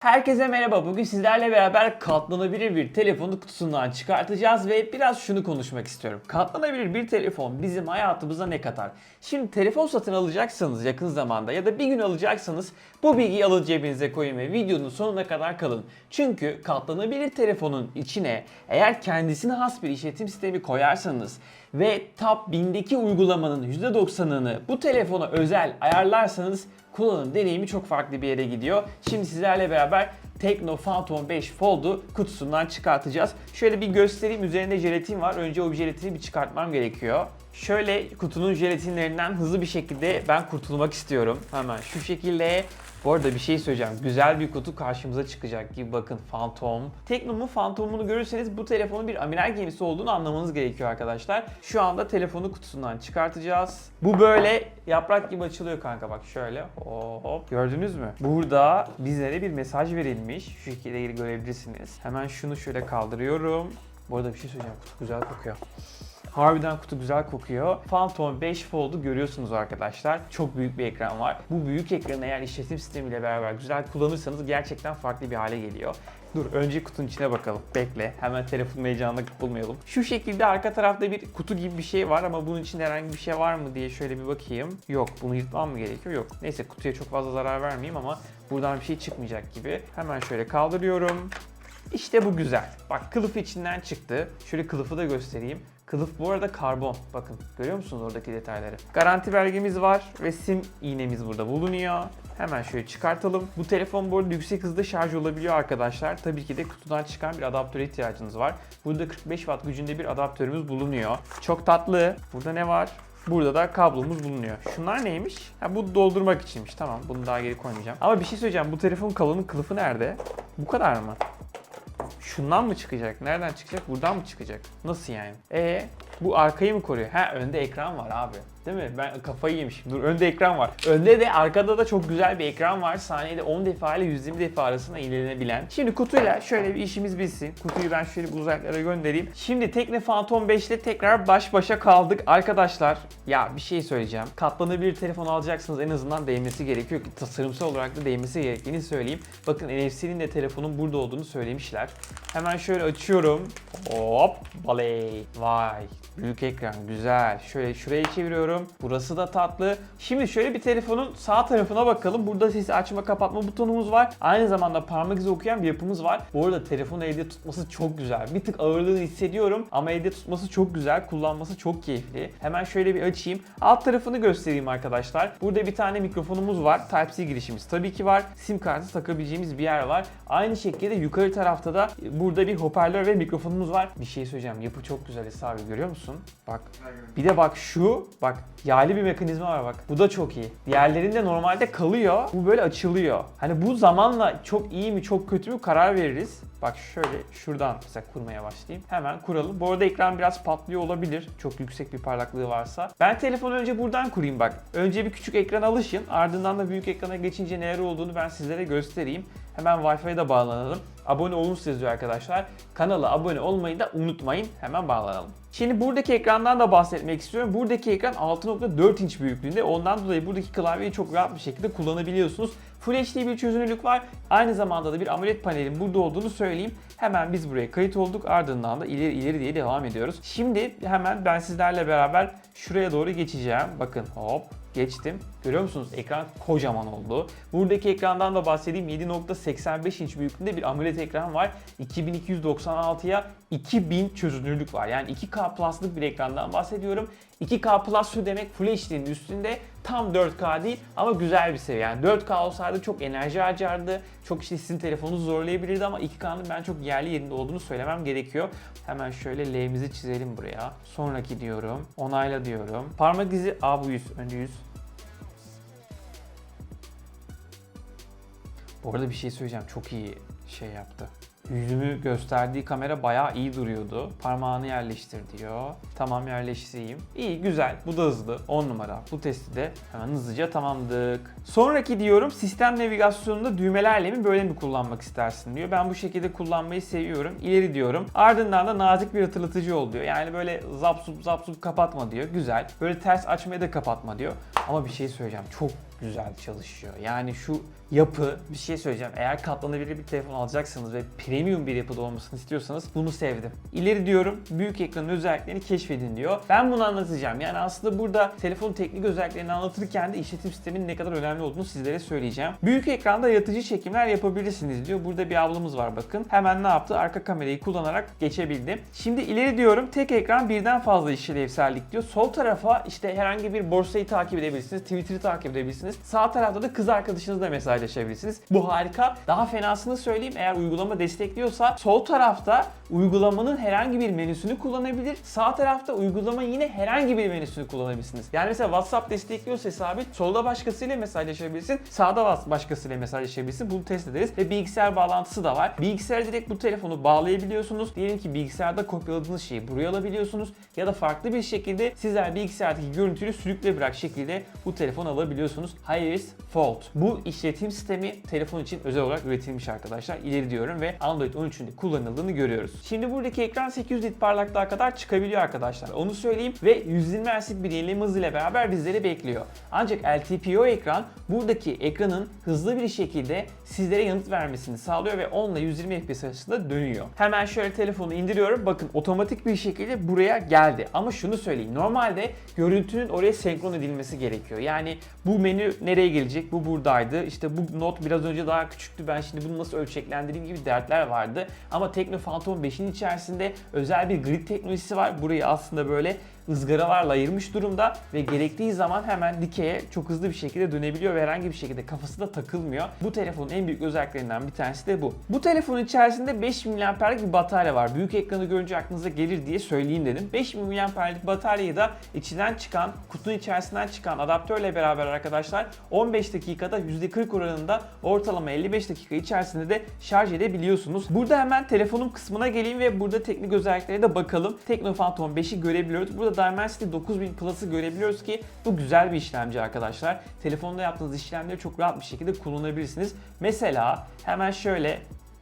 Herkese merhaba. Bugün sizlerle beraber katlanabilir bir telefonu kutusundan çıkartacağız ve biraz şunu konuşmak istiyorum. Katlanabilir bir telefon bizim hayatımıza ne katar? Şimdi telefon satın alacaksanız yakın zamanda ya da bir gün alacaksanız bu bilgiyi alın cebinize koyun ve videonun sonuna kadar kalın. Çünkü katlanabilir telefonun içine eğer kendisine has bir işletim sistemi koyarsanız ve Top 1000'deki uygulamanın %90'ını bu telefona özel ayarlarsanız kullanım deneyimi çok farklı bir yere gidiyor. Şimdi sizlerle beraber Tekno Phantom 5 Fold'u kutusundan çıkartacağız. Şöyle bir göstereyim. Üzerinde jelatin var. Önce o jelatini bir çıkartmam gerekiyor. Şöyle kutunun jelatinlerinden hızlı bir şekilde ben kurtulmak istiyorum. Hemen şu şekilde bu arada bir şey söyleyeceğim. Güzel bir kutu karşımıza çıkacak gibi bakın Phantom. Tekno'nun Phantom'unu görürseniz bu telefonun bir amiral gemisi olduğunu anlamanız gerekiyor arkadaşlar. Şu anda telefonu kutusundan çıkartacağız. Bu böyle yaprak gibi açılıyor kanka bak şöyle. Hop. Gördünüz mü? Burada bizlere bir mesaj verilmiş. Şu şekilde görebilirsiniz. Hemen şunu şöyle kaldırıyorum. Bu arada bir şey söyleyeceğim. Kutu güzel kokuyor. Harbiden kutu güzel kokuyor. Phantom 5 Fold'u görüyorsunuz arkadaşlar. Çok büyük bir ekran var. Bu büyük ekranı eğer işletim sistemiyle beraber güzel kullanırsanız gerçekten farklı bir hale geliyor. Dur önce kutunun içine bakalım. Bekle. Hemen telefonun heyecanına kapılmayalım. Şu şekilde arka tarafta bir kutu gibi bir şey var ama bunun içinde herhangi bir şey var mı diye şöyle bir bakayım. Yok. Bunu yırtmam mı gerekiyor? Yok. Neyse kutuya çok fazla zarar vermeyeyim ama buradan bir şey çıkmayacak gibi. Hemen şöyle kaldırıyorum. İşte bu güzel. Bak kılıf içinden çıktı. Şöyle kılıfı da göstereyim. Kılıf bu arada karbon. Bakın görüyor musunuz oradaki detayları? Garanti belgemiz var ve sim iğnemiz burada bulunuyor. Hemen şöyle çıkartalım. Bu telefon bu arada yüksek hızda şarj olabiliyor arkadaşlar. Tabii ki de kutudan çıkan bir adaptöre ihtiyacınız var. Burada 45 watt gücünde bir adaptörümüz bulunuyor. Çok tatlı. Burada ne var? Burada da kablomuz bulunuyor. Şunlar neymiş? Ha bu doldurmak içinmiş. Tamam bunu daha geri koymayacağım. Ama bir şey söyleyeceğim. Bu telefonun kalının kılıfı nerede? Bu kadar mı? Şundan mı çıkacak? Nereden çıkacak? Buradan mı çıkacak? Nasıl yani? E bu arkayı mı koruyor? Ha önde ekran var abi. Değil mi? Ben kafayı yemişim. Dur önde ekran var. Önde de arkada da çok güzel bir ekran var. Saniyede 10 defa ile 120 defa arasında ilerlenebilen. Şimdi kutuyla şöyle bir işimiz bitsin. Kutuyu ben şöyle bir uzaklara göndereyim. Şimdi Tekne Phantom 5 ile tekrar baş başa kaldık. Arkadaşlar ya bir şey söyleyeceğim. Katlanabilir telefon alacaksınız en azından değmesi gerekiyor ki tasarımsal olarak da değmesi gerektiğini söyleyeyim. Bakın NFC'nin de telefonun burada olduğunu söylemişler. Hemen şöyle açıyorum. Hop baley. Vay büyük ekran güzel. Şöyle şuraya çeviriyorum. Burası da tatlı. Şimdi şöyle bir telefonun sağ tarafına bakalım. Burada sesi açma kapatma butonumuz var. Aynı zamanda parmak izi okuyan bir yapımız var. Bu arada telefonu elde tutması çok güzel. Bir tık ağırlığını hissediyorum ama elde tutması çok güzel. Kullanması çok keyifli. Hemen şöyle bir açayım. Alt tarafını göstereyim arkadaşlar. Burada bir tane mikrofonumuz var. Type-C girişimiz tabii ki var. Sim kartı takabileceğimiz bir yer var. Aynı şekilde yukarı tarafta da burada bir hoparlör ve mikrofonumuz var. Bir şey söyleyeceğim. Yapı çok güzel Esra abi görüyor musun? Bak. Bir de bak şu. Bak yaylı bir mekanizma var bak. Bu da çok iyi. Diğerlerinde normalde kalıyor. Bu böyle açılıyor. Hani bu zamanla çok iyi mi çok kötü mü karar veririz. Bak şöyle şuradan mesela kurmaya başlayayım. Hemen kuralım. Bu arada ekran biraz patlıyor olabilir. Çok yüksek bir parlaklığı varsa. Ben telefonu önce buradan kurayım bak. Önce bir küçük ekran alışın. Ardından da büyük ekrana geçince neler olduğunu ben sizlere göstereyim. Hemen Wi-Fi'ye de bağlanalım. Abone olunuz yazıyor arkadaşlar. Kanala abone olmayı da unutmayın. Hemen bağlanalım. Şimdi buradaki ekrandan da bahsetmek istiyorum. Buradaki ekran 6.4 inç büyüklüğünde. Ondan dolayı buradaki klavyeyi çok rahat bir şekilde kullanabiliyorsunuz. Full HD bir çözünürlük var. Aynı zamanda da bir AMOLED panelin burada olduğunu söyleyeyim. Hemen biz buraya kayıt olduk. Ardından da ileri ileri diye devam ediyoruz. Şimdi hemen ben sizlerle beraber şuraya doğru geçeceğim. Bakın hop geçtim. Görüyor musunuz? Ekran kocaman oldu. Buradaki ekrandan da bahsedeyim. 7.85 inç büyüklüğünde bir AMOLED ekran var. 2296'ya 2000 çözünürlük var. Yani 2K Plus'lık bir ekrandan bahsediyorum. 2K Plus şu demek Full HD'nin üstünde tam 4K değil ama güzel bir seviye. Yani 4K olsaydı çok enerji harcardı. Çok işte sizin telefonunuzu zorlayabilirdi ama 2K'nın ben çok yerli yerinde olduğunu söylemem gerekiyor. Hemen şöyle L'mizi çizelim buraya. Sonraki diyorum. Onayla diyorum. Parmak izi, a bu 100. Önce 100. Bu arada bir şey söyleyeceğim. Çok iyi şey yaptı. Yüzümü gösterdiği kamera bayağı iyi duruyordu. Parmağını yerleştir diyor. Tamam yerleştireyim. İyi güzel. Bu da hızlı. 10 numara. Bu testi de hemen hızlıca tamamladık. Sonraki diyorum sistem navigasyonunda düğmelerle mi böyle mi kullanmak istersin diyor. Ben bu şekilde kullanmayı seviyorum. İleri diyorum. Ardından da nazik bir hatırlatıcı ol diyor. Yani böyle zap zup zap zup kapatma diyor. Güzel. Böyle ters açmaya da kapatma diyor. Ama bir şey söyleyeceğim. Çok güzel çalışıyor. Yani şu yapı bir şey söyleyeceğim. Eğer katlanabilir bir telefon alacaksanız ve premium bir yapıda olmasını istiyorsanız bunu sevdim. İleri diyorum büyük ekranın özelliklerini keşfedin diyor. Ben bunu anlatacağım. Yani aslında burada telefon teknik özelliklerini anlatırken de işletim sisteminin ne kadar önemli olduğunu sizlere söyleyeceğim. Büyük ekranda yaratıcı çekimler yapabilirsiniz diyor. Burada bir ablamız var bakın. Hemen ne yaptı? Arka kamerayı kullanarak geçebildi. Şimdi ileri diyorum tek ekran birden fazla işlevsellik diyor. Sol tarafa işte herhangi bir borsayı takip edebilirsiniz. Twitter'ı takip edebilirsiniz. Sağ tarafta da kız arkadaşınızla mesajlaşabilirsiniz. Bu harika. Daha fenasını söyleyeyim. Eğer uygulama destekliyorsa sol tarafta uygulamanın herhangi bir menüsünü kullanabilir. Sağ tarafta uygulamanın yine herhangi bir menüsünü kullanabilirsiniz. Yani mesela WhatsApp destekliyorsa sabit solda başkasıyla mesajlaşabilirsin. Sağda başkasıyla mesajlaşabilirsin. Bunu test ederiz. Ve bilgisayar bağlantısı da var. Bilgisayara direkt bu telefonu bağlayabiliyorsunuz. Diyelim ki bilgisayarda kopyaladığınız şeyi buraya alabiliyorsunuz. Ya da farklı bir şekilde sizler bilgisayardaki görüntüyü sürükle bırak şekilde bu telefonu alabiliyorsunuz. Highest Fault. Bu işletim sistemi telefon için özel olarak üretilmiş arkadaşlar. İleri diyorum ve Android 13'ün de kullanıldığını görüyoruz. Şimdi buradaki ekran 800 nit parlaklığa kadar çıkabiliyor arkadaşlar. Onu söyleyeyim ve 120 Hz'lik bir yenileme hızıyla beraber bizleri bekliyor. Ancak LTPO ekran buradaki ekranın hızlı bir şekilde sizlere yanıt vermesini sağlıyor ve 10 ile 120 FPS arasında dönüyor. Hemen şöyle telefonu indiriyorum. Bakın otomatik bir şekilde buraya geldi. Ama şunu söyleyeyim. Normalde görüntünün oraya senkron edilmesi gerekiyor. Yani bu menü nereye gelecek? Bu buradaydı. İşte bu not biraz önce daha küçüktü. Ben şimdi bunu nasıl ölçeklendireyim gibi dertler vardı. Ama Tekno Phantom 5'in içerisinde özel bir grid teknolojisi var. Burayı aslında böyle ızgaralarla ayırmış durumda ve gerektiği zaman hemen dikeye çok hızlı bir şekilde dönebiliyor ve herhangi bir şekilde kafası da takılmıyor. Bu telefonun en büyük özelliklerinden bir tanesi de bu. Bu telefonun içerisinde 5000 mAh'lik bir batarya var. Büyük ekranı görünce aklınıza gelir diye söyleyeyim dedim. 5000 mAh'lik bataryayı da içinden çıkan, kutunun içerisinden çıkan adaptörle beraber arkadaşlar 15 dakikada %40 oranında ortalama 55 dakika içerisinde de şarj edebiliyorsunuz. Burada hemen telefonun kısmına geleyim ve burada teknik özelliklere de bakalım. Tekno Phantom 5'i görebiliyoruz. Burada Dimensity 9000 Plus'ı görebiliyoruz ki bu güzel bir işlemci arkadaşlar. Telefonda yaptığınız işlemleri çok rahat bir şekilde kullanabilirsiniz. Mesela hemen şöyle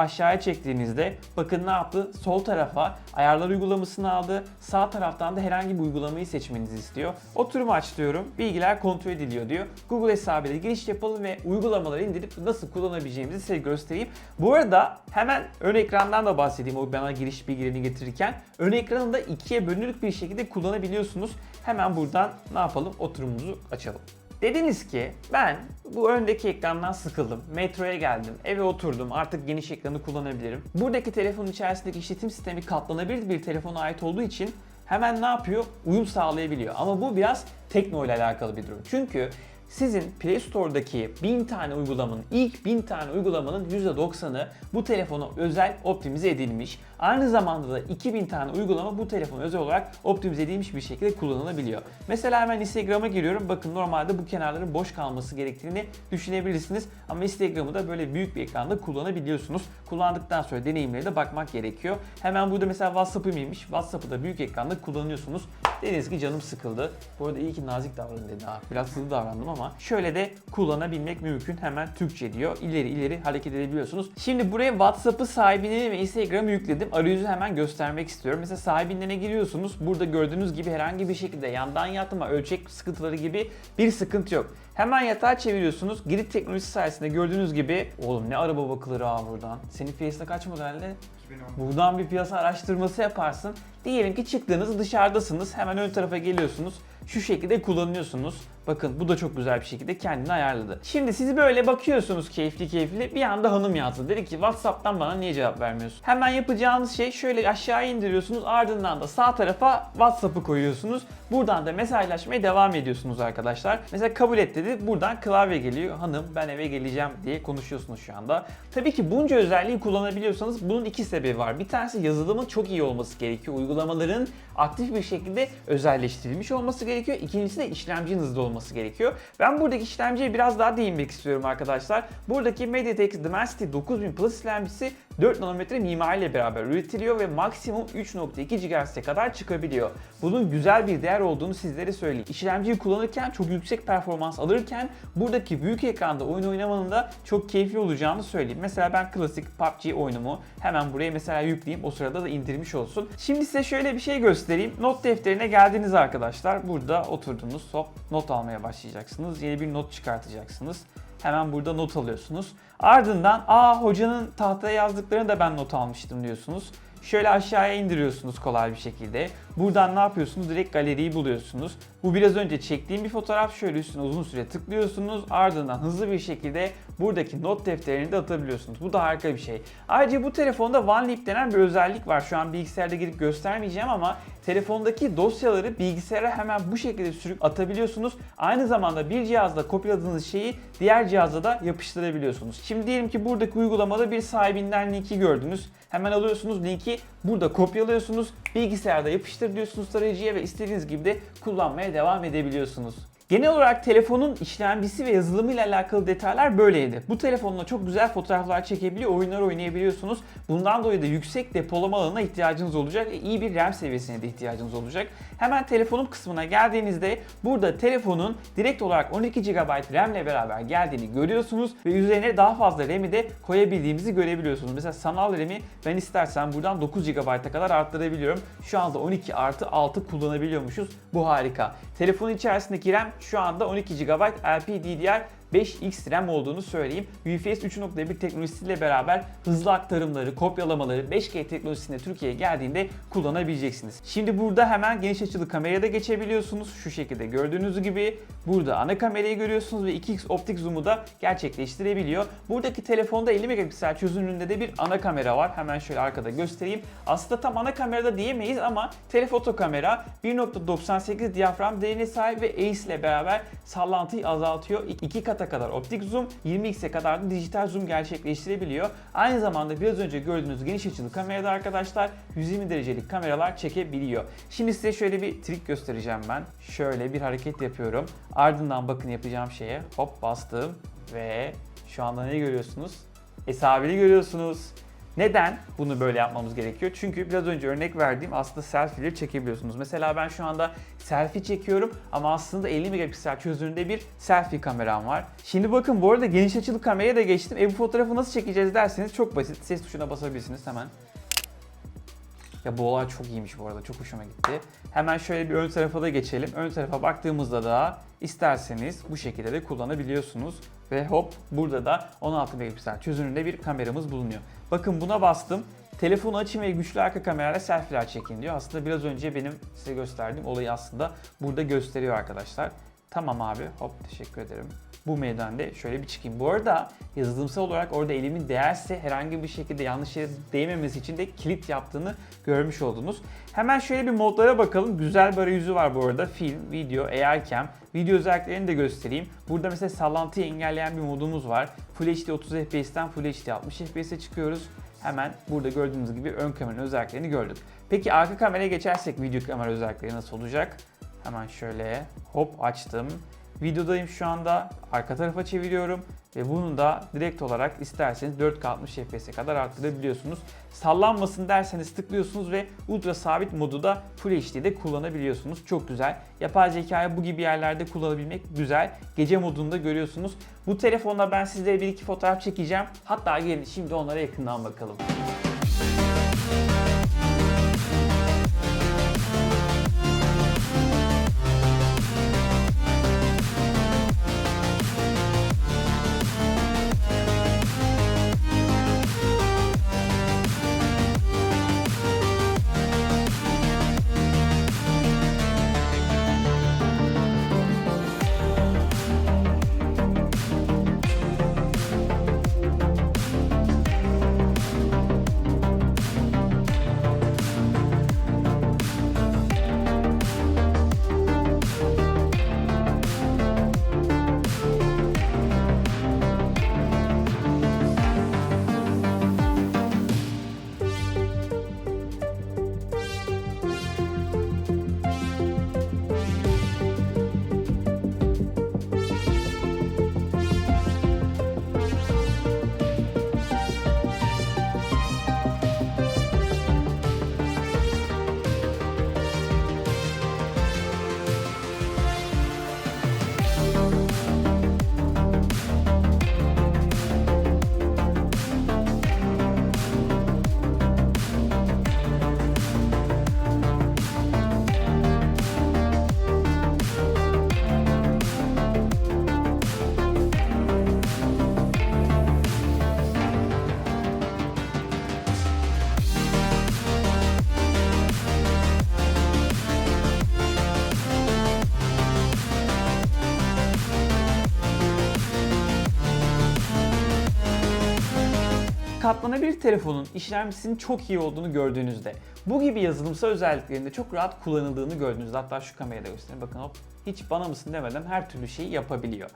aşağıya çektiğinizde bakın ne yaptı? Sol tarafa ayarlar uygulamasını aldı. Sağ taraftan da herhangi bir uygulamayı seçmenizi istiyor. Oturum aç. Bilgiler kontrol ediliyor diyor. Google hesabıyla giriş yapalım ve uygulamaları indirip nasıl kullanabileceğimizi size göstereyim. Bu arada hemen ön ekrandan da bahsedeyim o bana giriş bilgilerini getirirken. Ön ekranı da ikiye bölünük bir şekilde kullanabiliyorsunuz. Hemen buradan ne yapalım? Oturumumuzu açalım. Dediniz ki ben bu öndeki ekrandan sıkıldım. Metroya geldim. Eve oturdum. Artık geniş ekranı kullanabilirim. Buradaki telefonun içerisindeki işletim sistemi katlanabilir bir telefona ait olduğu için hemen ne yapıyor? Uyum sağlayabiliyor. Ama bu biraz tekno ile alakalı bir durum. Çünkü sizin Play Store'daki 1000 tane uygulamanın, ilk 1000 tane uygulamanın %90'ı bu telefona özel optimize edilmiş. Aynı zamanda da 2000 tane uygulama bu telefona özel olarak optimize edilmiş bir şekilde kullanılabiliyor. Mesela hemen Instagram'a giriyorum. Bakın normalde bu kenarların boş kalması gerektiğini düşünebilirsiniz. Ama Instagram'ı da böyle büyük bir ekranda kullanabiliyorsunuz. Kullandıktan sonra deneyimlere de bakmak gerekiyor. Hemen burada mesela WhatsApp'ım iyiymiş. WhatsApp'ı da büyük ekranda kullanıyorsunuz. Dediniz ki canım sıkıldı. Bu arada iyi ki nazik davranın dedi ha. Biraz hızlı davrandım ama şöyle de kullanabilmek mümkün. Hemen Türkçe diyor. İleri ileri hareket edebiliyorsunuz. Şimdi buraya WhatsApp'ı sahibine ve Instagram'ı yükledim. Arayüzü hemen göstermek istiyorum. Mesela sahibinden giriyorsunuz. Burada gördüğünüz gibi herhangi bir şekilde yandan yatma, ölçek sıkıntıları gibi bir sıkıntı yok. Hemen yatağa çeviriyorsunuz. Grid teknolojisi sayesinde gördüğünüz gibi oğlum ne araba bakılır ha buradan. Senin piyasada kaç modelde? 2010. Buradan bir piyasa araştırması yaparsın. Diyelim ki çıktınız dışarıdasınız. Hemen ön tarafa geliyorsunuz. Şu şekilde kullanıyorsunuz. Bakın bu da çok güzel bir şekilde kendini ayarladı. Şimdi siz böyle bakıyorsunuz keyifli keyifli. Bir anda hanım yazdı. Dedi ki WhatsApp'tan bana niye cevap vermiyorsun? Hemen yapacağınız şey şöyle aşağı indiriyorsunuz. Ardından da sağ tarafa WhatsApp'ı koyuyorsunuz. Buradan da mesajlaşmaya devam ediyorsunuz arkadaşlar. Mesela kabul et dedi. Buradan klavye geliyor. Hanım ben eve geleceğim diye konuşuyorsunuz şu anda. Tabii ki bunca özelliği kullanabiliyorsanız bunun iki sebebi var. Bir tanesi yazılımın çok iyi olması gerekiyor. Uygulamaların aktif bir şekilde özelleştirilmiş olması gerekiyor. İkincisi de işlemcinin hızlı olması gerekiyor. Ben buradaki işlemciye biraz daha değinmek istiyorum arkadaşlar. Buradaki MediaTek Dimensity 9000 Plus işlemcisi 4 nanometre mimariyle beraber üretiliyor ve maksimum 3.2 GHz'e kadar çıkabiliyor. Bunun güzel bir değer olduğunu sizlere söyleyeyim. İşlemciyi kullanırken çok yüksek performans alırken buradaki büyük ekranda oyun oynamanın da çok keyifli olacağını söyleyeyim. Mesela ben klasik PUBG oyunumu hemen buraya mesela yükleyeyim. O sırada da indirmiş olsun. Şimdi size şöyle bir şey göstereyim. Not defterine geldiniz arkadaşlar. Burada oturdunuz. Hop not almaya başlayacaksınız. Yeni bir not çıkartacaksınız. Hemen burada not alıyorsunuz. Ardından aa hocanın tahtaya yazdıklarını da ben not almıştım diyorsunuz. Şöyle aşağıya indiriyorsunuz kolay bir şekilde. Buradan ne yapıyorsunuz? Direkt galeriyi buluyorsunuz. Bu biraz önce çektiğim bir fotoğraf. Şöyle üstüne uzun süre tıklıyorsunuz. Ardından hızlı bir şekilde buradaki not defterini de atabiliyorsunuz. Bu da harika bir şey. Ayrıca bu telefonda OneLeap denen bir özellik var. Şu an bilgisayarda gidip göstermeyeceğim ama telefondaki dosyaları bilgisayara hemen bu şekilde sürüp atabiliyorsunuz. Aynı zamanda bir cihazda kopyaladığınız şeyi diğer cihaza da yapıştırabiliyorsunuz. Şimdi diyelim ki buradaki uygulamada bir sahibinden linki gördünüz. Hemen alıyorsunuz linki burada kopyalıyorsunuz. Bilgisayarda yapıştır diyorsunuz tarayıcıya ve istediğiniz gibi de kullanmaya devam edebiliyorsunuz. Genel olarak telefonun işlemcisi ve yazılımı ile alakalı detaylar böyleydi. Bu telefonla çok güzel fotoğraflar çekebiliyor, oyunlar oynayabiliyorsunuz. Bundan dolayı da yüksek depolama alanına ihtiyacınız olacak ve iyi bir RAM seviyesine de ihtiyacınız olacak. Hemen telefonun kısmına geldiğinizde burada telefonun direkt olarak 12 GB RAM ile beraber geldiğini görüyorsunuz ve üzerine daha fazla RAM'i de koyabildiğimizi görebiliyorsunuz. Mesela sanal RAM'i ben istersen buradan 9 GB'a kadar arttırabiliyorum. Şu anda 12 artı 6 kullanabiliyormuşuz. Bu harika. Telefonun içerisindeki RAM şu anda 12 GB LPDDR 5X RAM olduğunu söyleyeyim. UFS 3.1 teknolojisiyle beraber hızlı aktarımları, kopyalamaları 5G teknolojisinde Türkiye'ye geldiğinde kullanabileceksiniz. Şimdi burada hemen geniş açılı kameraya da geçebiliyorsunuz. Şu şekilde gördüğünüz gibi burada ana kamerayı görüyorsunuz ve 2X optik zoom'u da gerçekleştirebiliyor. Buradaki telefonda 50 megapiksel çözünürlüğünde de bir ana kamera var. Hemen şöyle arkada göstereyim. Aslında tam ana kamerada diyemeyiz ama telefoto kamera 1.98 diyafram değerine sahip ve ACE ile beraber sallantıyı azaltıyor. 2 kat 1080'e kadar optik zoom, 20x'e kadar da dijital zoom gerçekleştirebiliyor. Aynı zamanda biraz önce gördüğünüz geniş açılı kamerada arkadaşlar 120 derecelik kameralar çekebiliyor. Şimdi size şöyle bir trik göstereceğim ben. Şöyle bir hareket yapıyorum. Ardından bakın yapacağım şeye hop bastım ve şu anda ne görüyorsunuz? Hesabını görüyorsunuz. Neden bunu böyle yapmamız gerekiyor? Çünkü biraz önce örnek verdiğim aslında selfie'leri çekebiliyorsunuz. Mesela ben şu anda selfie çekiyorum ama aslında 50 megapiksel çözünürlüğünde bir selfie kameram var. Şimdi bakın bu arada geniş açılı kameraya da geçtim. E bu fotoğrafı nasıl çekeceğiz derseniz çok basit. Ses tuşuna basabilirsiniz hemen. Ya bu olay çok iyiymiş bu arada. Çok hoşuma gitti. Hemen şöyle bir ön tarafa da geçelim. Ön tarafa baktığımızda da isterseniz bu şekilde de kullanabiliyorsunuz. Ve hop burada da 16 megapiksel çözünürlüğünde bir kameramız bulunuyor. Bakın buna bastım. Telefonu açın ve güçlü arka kamerayla selfie'ler çekin diyor. Aslında biraz önce benim size gösterdiğim olayı aslında burada gösteriyor arkadaşlar. Tamam abi hop teşekkür ederim. Bu meydanda şöyle bir çıkayım. Bu arada yazılımsal olarak orada elimin değerse herhangi bir şekilde yanlış yere değmemesi için de kilit yaptığını görmüş oldunuz. Hemen şöyle bir modlara bakalım. Güzel bir arayüzü var bu arada. Film, video, AI cam. Video özelliklerini de göstereyim. Burada mesela sallantıyı engelleyen bir modumuz var. Full HD 30 FPS'ten Full HD 60 FPS'e çıkıyoruz. Hemen burada gördüğünüz gibi ön kameranın özelliklerini gördük. Peki arka kameraya geçersek video kamera özellikleri nasıl olacak? Hemen şöyle hop açtım. Videodayım şu anda. Arka tarafa çeviriyorum ve bunu da direkt olarak isterseniz 4K 60 FPS'e kadar arttırabiliyorsunuz. Sallanmasın derseniz tıklıyorsunuz ve ultra sabit modu da Full HD'de kullanabiliyorsunuz. Çok güzel. Yapay zekayı bu gibi yerlerde kullanabilmek güzel. Gece modunda görüyorsunuz. Bu telefonla ben sizlere bir iki fotoğraf çekeceğim. Hatta gelin şimdi onlara yakından bakalım. Katlanabilir telefonun işlemcisinin çok iyi olduğunu gördüğünüzde, bu gibi yazılımsal özelliklerinde çok rahat kullanıldığını gördüğünüzde, hatta şu kamerada göstereyim bakın hop, hiç bana mısın demeden her türlü şeyi yapabiliyor.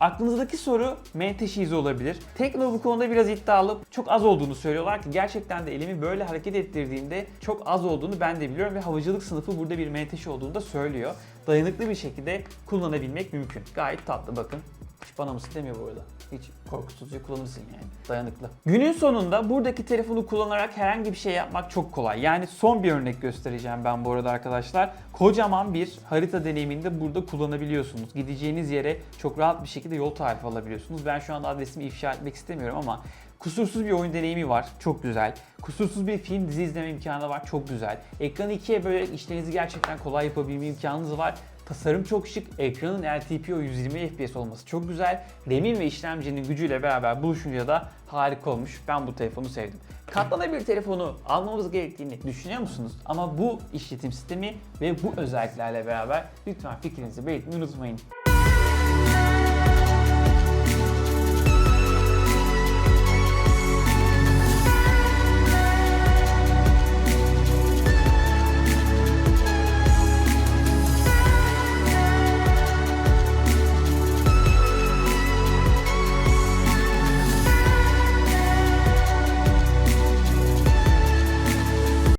Aklınızdaki soru menteşe olabilir. Tekno bu konuda biraz iddialı. Çok az olduğunu söylüyorlar ki gerçekten de elimi böyle hareket ettirdiğimde çok az olduğunu ben de biliyorum ve havacılık sınıfı burada bir menteşe olduğunu da söylüyor. Dayanıklı bir şekilde kullanabilmek mümkün. Gayet tatlı bakın. Bana mısın demiyor bu arada. Hiç korkutucu kullanırsın yani. Dayanıklı. Günün sonunda buradaki telefonu kullanarak herhangi bir şey yapmak çok kolay. Yani son bir örnek göstereceğim ben bu arada arkadaşlar. Kocaman bir harita deneyiminde burada kullanabiliyorsunuz. Gideceğiniz yere çok rahat bir şekilde yol tarifi alabiliyorsunuz. Ben şu anda adresimi ifşa etmek istemiyorum ama Kusursuz bir oyun deneyimi var. Çok güzel. Kusursuz bir film, dizi izleme imkanı var. Çok güzel. Ekranı ikiye bölerek işlerinizi gerçekten kolay yapabilme imkanınız var. Tasarım çok şık. Ekranın LTPO 120 FPS olması çok güzel. RAM'in ve işlemcinin gücüyle beraber buluşunca da harika olmuş. Ben bu telefonu sevdim. Katlanabilir telefonu almamız gerektiğini düşünüyor musunuz? Ama bu işletim sistemi ve bu özelliklerle beraber lütfen fikrinizi belirtmeyi unutmayın.